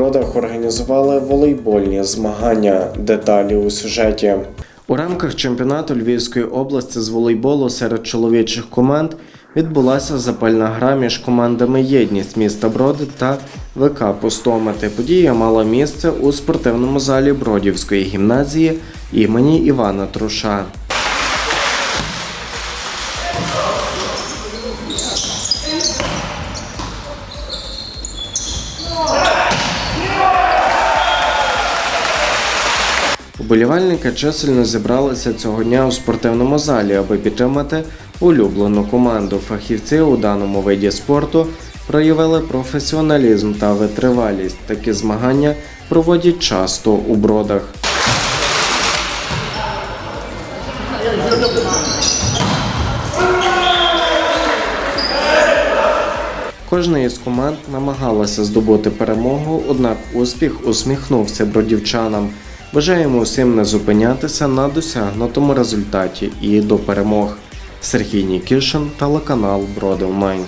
Бродах організували волейбольні змагання. Деталі у сюжеті. У рамках чемпіонату Львівської області з волейболу серед чоловічих команд відбулася запальна гра між командами Єдність міста Броди та ВК Пустомити. Подія мала місце у спортивному залі Бродівської гімназії імені Івана Труша. Уболівальники чисельно зібралися цього дня у спортивному залі, аби підтримати улюблену команду. Фахівці у даному виді спорту проявили професіоналізм та витривалість. Такі змагання проводять часто у бродах. Кожна із команд намагалася здобути перемогу, однак успіх усміхнувся бродівчанам. Бажаємо усім не зупинятися на досягнутому результаті і до перемог. Сергій Нікішин, телеканал Броди Онлайн.